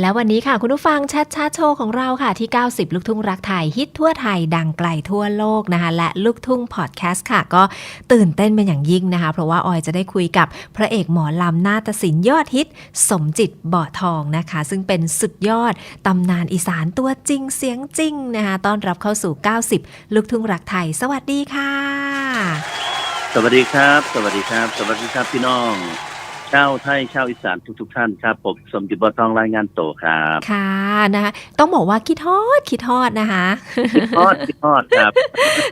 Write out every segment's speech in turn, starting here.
แล้ววันนี้ค่ะคุณผู้ฟังแชทชาโชว์ของเราค่ะที่ 90 ลูกทุ่งรักไทยฮิตทั่วไทยดังไกลทั่วโลกนะคะ และลูกทุ่งพอดแคสต์ค่ะ ก็ตื่นเต้นเป็นอย่างยิ่งนะคะ เพราะว่าออยจะได้คุยกับพระเอกหมอลำนาฏศิลป์ยอดฮิต สมจิตบ่อทองนะคะ ซึ่งเป็นสุดยอดตำนานอีสานตัวจริงเสียงจริงนะคะต้อนรับเข้าสู่ 90 ลูกทุ่งรักไทย สวัสดีค่ะ สวัสดีครับ สวัสดีครับ สวัสดีครับพี่น้อง ชาวไทยชาวอีสานทุก ๆ ท่านครับผมสมจิตบัวทองรายงานโตครับค่ะนะคะต้องบอกว่าคิดทอดคิดทอดนะคะคิดทอดคิดทอดครับ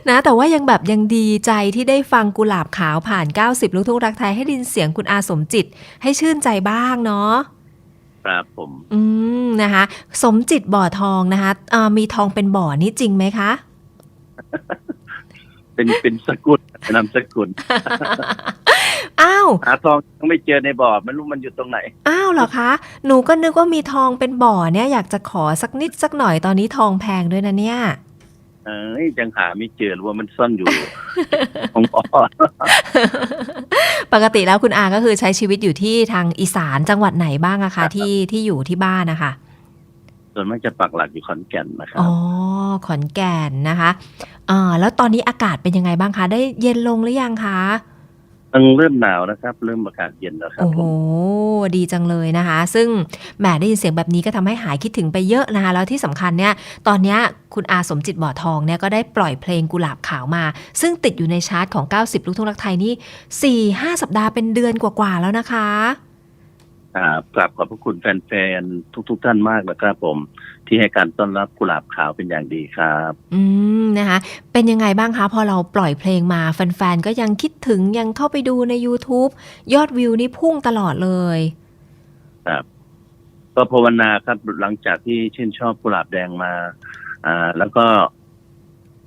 นะแต่ว่ายังแบบยังดีใจที่ได้ฟังกุหลาบขาวผ่าน 90 ลูกทุ่งรักไทยให้ไดยินเสียงคุณอาสมจิตให้ชื่นใจบ้างเนาะครับผมอืมนะคะ สมจิตบ่อทองนะคะอ่ามีทองเป็นบ่อนี่จริงไหมคะ เป็นเป็นสกุลนามสกุล อ้าว หาทองยังไม่เจอในบ่อไม่รู้มันอยู่ตรงไหน อ้าวเหรอคะ หนูก็นึกว่ามีทองเป็นบ่อเนี่ยอยากจะขอสักนิดสักหน่อยตอนนี้ทองแพงด้วยนะเนี่ย เอ้ยยังหาไม่เจอหรือว่ามันซ่อนอยู่ ของบ่อปกติแล้วคุณอาก็คือใช้ชีวิตอยู่ที่ทางอีสานจังหวัดไหนบ้างอะคะที่ที่อยู่ที่บ้านนะคะส่วนมากจะปักหลักอยู่ขอนแก่นนะครัอ๋บอขอนแก่นนะคะอ่าแล้วตอนนี้อากาศเป็นยังไงบ้างคะ ได้เย็นลงหรือยังคะ ยังเริ่มหนาวนะครับ เริ่มอากาศเย็นแล้วครับโอ้โห ผมดีจังเลยนะคะ ซึ่งแหมได้ยินเสียงแบบนี้ก็ทำให้หายคิดถึงไปเยอะนะคะ แล้วที่สำคัญเนี่ย ตอนเนี้ยคุณอาสมจิตบ่อทองเนี่ยก็ได้ปล่อยเพลงกุหลาบขาวมา ซึ่งติดอยู่ในชาร์ตของ 90 ลูกทุ่งรักไทยนี่ 4-5 สัปดาห์เป็นเดือนกว่าๆแล้วนะคะ กราบขอบพระคุณแฟนๆ ทุก ๆ ท่านมากนะครับผม ที่ให้การต้อนรับกุหลาบขาวเป็นอย่างดีครับ อืมนะคะ เป็นยังไงบ้างคะ พอเราปล่อยเพลงมาแฟนๆ ก็ยังคิดถึงยังเข้าไปดูใน YouTube ยอดวิวนี่พุ่งตลอดเลย ครับ ก็ภาวนาครับหลังจากที่ชื่นชอบกุหลาบแดงมา อ่า แล้วก็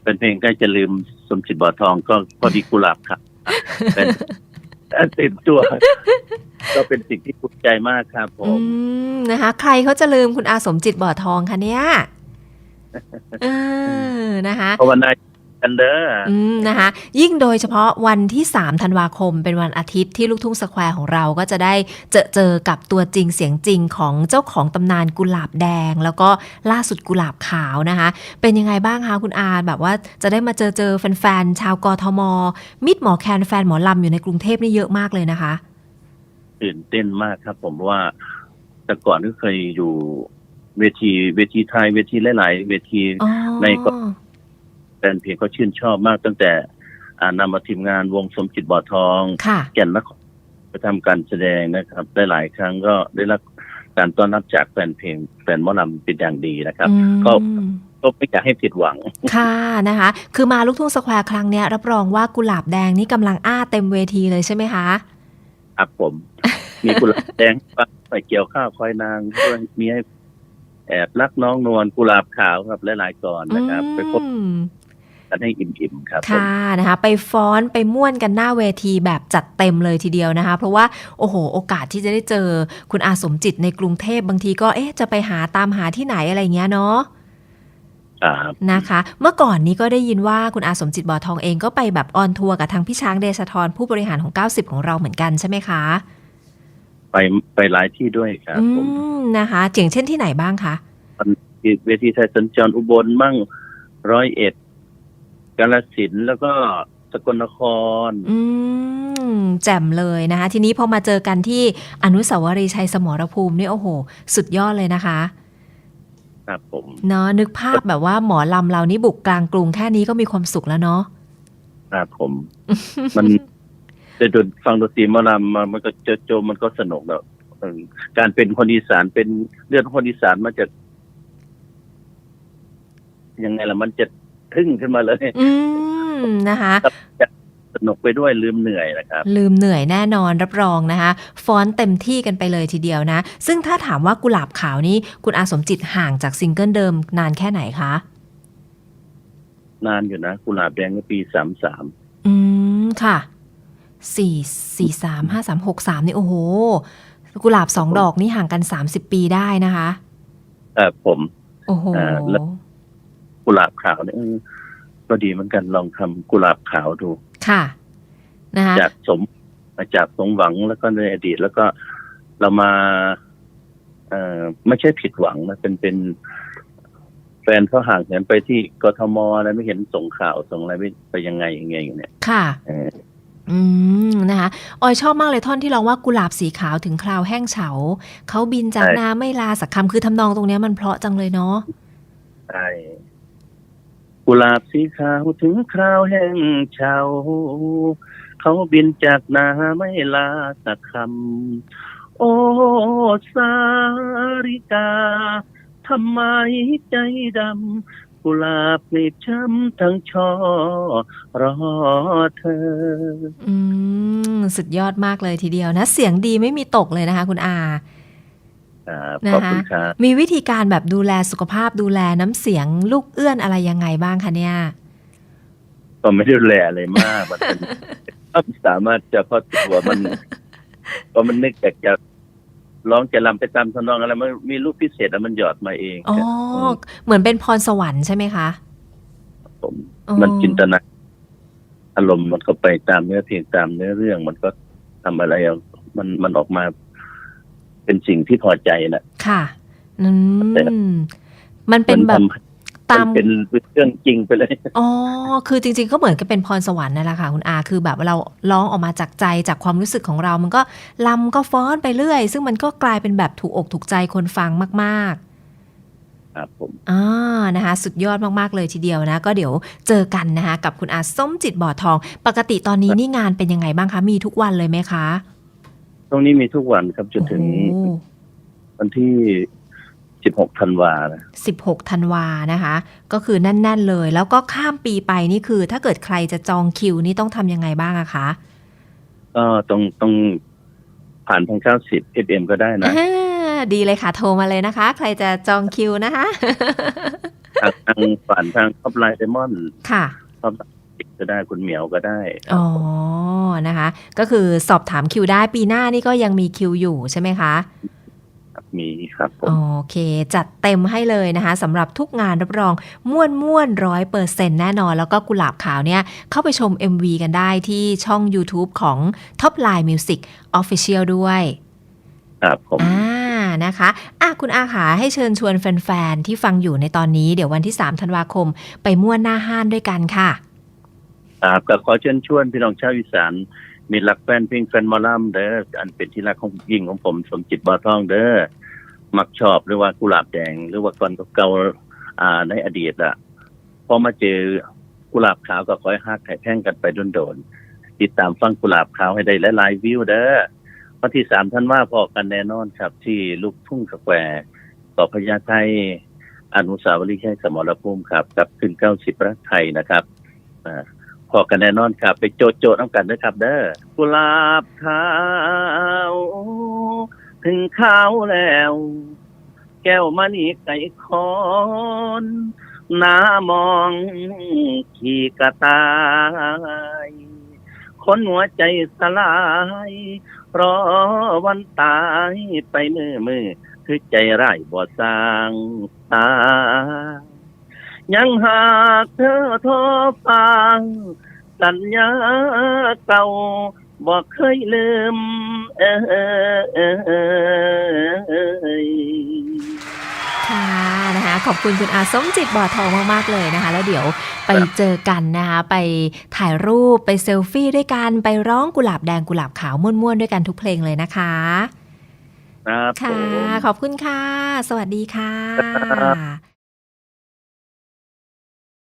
เป็นเพลงใกล้จะลืมสมจิตบ่อทองก็พอดีกุหลาบครับเป็นเต็มตัว ก็เป็นสิ่งที่ภูมิใจมากครับผอืม มนะคะ ใครเขาจะลืมคุณอาสมจิตบ่อทองคะเนี่ยเออนะคะ ภาวนา กันเด้ออืมนะคะ ยิ่งโดยเฉพาะวันที่ 3 ธันวาคม เป็นวันอาทิตย์ที่ลูกทุ่งสแควร์ของเราก็จะได้เจอเจอกับตัวจริงเสียงจริงของเจ้าของตำนานกุหลาบแดง แล้วก็ล่าสุดกุหลาบขาวนะคะ เป็นยังไงบ้างคะคุณอาแบบว่าจะได้มาเจอเจอแฟนๆชาวกทม มิดหมอแคนแฟนหมอลำอยู่ในกรุงเทพนี่เยอะมากเลยนะคะตื่นเต้นมากครับ ผมว่า แต่ก่อนก็เคยอยู่เวทีเวทีไทยเวทีหลาย ๆ เวทีอ๋อในก แฟนเพลงก็ชื่นชอบมาก ตั้งแต่อ่านำมาทีมงานวงสมจิตบ่อทองค่ะแก่นนครไปทำการแสดงนะครับได้หลายครั้งก็ได้รับการต้อนรับจากแฟนเพลงแฟนหมอลำเป็นอย่างดีนะครับอืมก็ก็ไม่อยากให้ผิดหวัง ค่ะนะคะ คือมาลูกทุ่งสแควร์ครั้งเนี้ยรับรองว่ากุหลาบแดงนี่กำลังอ้าเต็มเวทีเลยใช่ไหมคะ ครับผม มีกุหลาบแดงไปเกี่ยวข้าวคอยนางด้วยมีให้แอบรักน้องนวลกุหลาบขาวครับหลายๆก่อนนะครับ ไปพบอืม กันให้อิ่มๆครับผมค่ะนะคะ ไปฟ้อนไปม่วนกันหน้าเวทีแบบจัดเต็มเลยทีเดียวนะคะ เพราะว่าโอ้โห โอกาสที่จะได้เจอคุณอาสมจิตในกรุงเทพบางทีก็เอ๊ะจะไปหาตามหาที่ไหนอะไรเงี้ยเนาะครับนะคะ เมื่อก่อนนี้ก็ได้ยินว่าคุณอาสมจิตบ่อทองเองก็ไปแบบออนทัวร์กับทางพี่ช้างเดชทรผู้บริหารของ 90 ของเราเหมือนกันใช่ไหมคะ ไปไปหลายที่ด้วยครับอืผมมนะคะอย่างเช่นที่ไหนบ้างคะเวทีไทยสัญจรอุบลมั่งร้อยเอ็ด กาลสินธุ์แล้วก็สกลนคร อืม แจ่มเลยนะคะ ทีนี้พอมาเจอกันที่อนุสาวรีย์ชัยสมรภูมินี่โอ้โห สุดยอดเลยนะคะ ครับผม เนาะนึกภาพแบบว่าหมอลำเรานี่บุกกลางกรุงแค่นี้ก็มีความสุขแล้วเนาะครับผม มันได้ดนฟังดนตรีหมาลำมามันก็โจโจมันก็สนุกแล้วเออการเป็นคนอีสานเป็นเลือดคนอีสานมันจะยังไงล่ะมันจะ ทึ่งขึ้นมาเลย อืมนะคะสนุกไปด้วยลืมเหนื่อยนะครับ ลืมเหนื่อยแน่นอนรับรองนะคะฟ้อนเต็มที่กันไปเลยทีเดียวนะ ซึ่งถ้าถามว่ากุหลาบขาวนี้ คุณอาสมจิตห่างจากซิงเกิลเดิมนานแค่ไหนคะ นานอยู่นะกุหลาบแดงก็ปีสามสามอืมค่ะสี่สี่สามห้าสามหกสามนี่โอ้โห กุหลาบสองดอกนี่ห่างกันสามสิบปีได้นะคะ เออผม โอ้โห ขาวเนี่ยเออก็ดีเหมือนกันลองทำกุหลาบขาวดู ค่ะนะคะจากสมมาจากสมหวังแล้วก็ในอดีต แล้วก็เรามาเอ่อไม่ใช่ผิดหวังนะเป็นเป็น แฟนเขาห่างเหินไปที่กทมอะไรไม่เห็นส่งข่าวส่งอะไรไปไปยังไงยังไงอย่างเนี่ยค่ะเอออืมนะคะออยชอบมากเลยท่อนที่ร้องว่ากุหลาบสีขาวถึงคราวแห้งเฉาเขาบินจากนาไม่ลาสักคำคือทำนองตรงเนี้ยมันเพราะจังเลยเนาะใช่ กุหลาบสีขาวถึงคราวแห้งเฉาเขาบินจากนาไม่ลาสักคำโอ้สาริกาทำไมใจดำกุหลาบกลีบช้ำทั้งช่อรอเธอ อืม สุดยอดมากเลยทีเดียวนะ เสียงดีไม่มีตกเลยนะคะคุณอา ครับนะคะขอบคุณครับมีวิธีการแบบดูแลสุขภาพดูแลน้ำเสียงลูกเอื้อนอะไรยังไงบ้างคะเนี่ย ก็ไม่ได้ดูแลอะไรมากมันเป็นสามารถจะพอตัวมัน ก็มันนึกอยากจะร้องจะลำไปตามทำนองอะไรมันมีลูกพิเศษแล้วมันหยอดมาเองอ๋อมเหมือนเป็นพรสวรรค์ใช่ไหมคะผมอ๋อมันจินตนาอารมณ์มันก็ไปตามเนื้อเพลงตามเนื้อเรื่อง มันก็ทำอะไรเอามันมันออกมา เป็นสิ่งที่พอใจนะค่ะอืแต่มมันเป็นแบบมัทำตามนเป็นเรื่องจริงไปเลย อ๋อ คือจริง ๆ ก็เหมือนกับเป็นพรสวรรค์นั่นแหละค่ะคุณอา คือแบบเราร้องออกมาจากใจจากความรู้สึกของเรา มันก็ลำก็ฟ้อนไปเรื่อย ซึ่งมันก็กลายเป็นแบบถูกอกถูกใจคนฟังมากครับผมๆอ่า นะคะ สุดยอดมากๆเลยทีเดียวนะ ก็เดี๋ยวเจอกันนะคะกับคุณอาส้มจิตบ่อทอง ปกติตอนนี้นี่งานเป็นยังไงบ้างคะ มีทุกวันเลยไหมคะ ตรงนี้มีทุกวันครับจนถึงโอ้วันที่สิบหกธันวานะ16ธันวานะคะ ก็คือแน่น ๆ เลย แล้วก็ข้ามปีไปนี่คือ ถ้าเกิดใครจะจองคิวนี่ต้องทำยังไงบ้างอะคะก็ต้องต้องผ่านทางเก้าสิบเอฟเอ็มก็ได้นะอ่าดีเลยค่ะโทรมาเลยนะคะ ใครจะจองคิวนะคะ ทางทางผ่านทางท็อปไลน์ไดมอนด์ค่ะท็อป ก็ได้คุณเหมียวก็ได้ อ๋อ นะคะ ก็คือสอบถามคิวได้ปีหน้านี่ก็ยังมีคิวอยู่ใช่ไหมคะครับมีครับผม โอเค จัดเต็มให้เลยนะคะสำหรับทุกงานรับรองม่วนม่วนร้อยเปอร์เซ็นแน่นอน แล้วก็กุหลาบขาวเนี่ย เข้าไปชม MV กันได้ที่ช่อง YouTube ของ Top Line Music Official ด้วยครับผมอ่านะคะอะคุณอาขาให้เชิญชวนแฟน ๆ ที่ฟังอยู่ในตอนนี้ เดี๋ยววันที่ 3 ธันวาคม ไปม่วนหน้าห้านด้วยกันค่ะ ครับก็ขอเชิญชวนพี่น้องชาวอีสานมีหลักแฟนเพลงแฟนมอลำเด้ออันเป็นที่รักของยิ่งของผมสมจิตบ่อทองเด้อมักชอบหรือว่ากุหลาบแดง หรือว่าก่อนเก่าอ่าในอดีตอะพอมาเจอกุหลาบขาวก็คอยฮักไข่แพ่งกันไปโดนๆติดตามฟังกุหลาบขาวให้ได้หลายๆวิวเด้อวันที่สามท่านว่าพอกันแน่นอนครับที่ลูกทุ่งสแควร์ต่อพญาไทอนุสาวรีย์แห่สมรภูมิครับกับขึ้นเก้าสิบรักไทยนะครับอ่า พอกันแน่นอนครับ ไปโจดโจดน้ำกันด้วยครับ เด้อกุหลาบขาวถึงขาวแล้ว แก้วมณีไก่คอนหน้ามองขี่กระต่ายคนหัวใจสลายรอวันตายไปมือมือคือใจร้ายบ่สร้างตา ยังหากเธอโทรฟัง สัญญาเก่าบอกเคยลืม เอยค่ะนะคะขอบคุณคุณอาส้มจิตบ่อทองมาก ๆ เลยนะคะ แล้วเดี๋ยวไปเจอกันนะคะไปถ่ายรูปไปเซลฟี่ด้วยกันไปร้องกุหลาบแดงกุหลาบขาวม่วนๆด้วยกันทุกเพลงเลยนะคะครับผค่ะมขอบคุณค่ะ สวัสดีค่ะครับ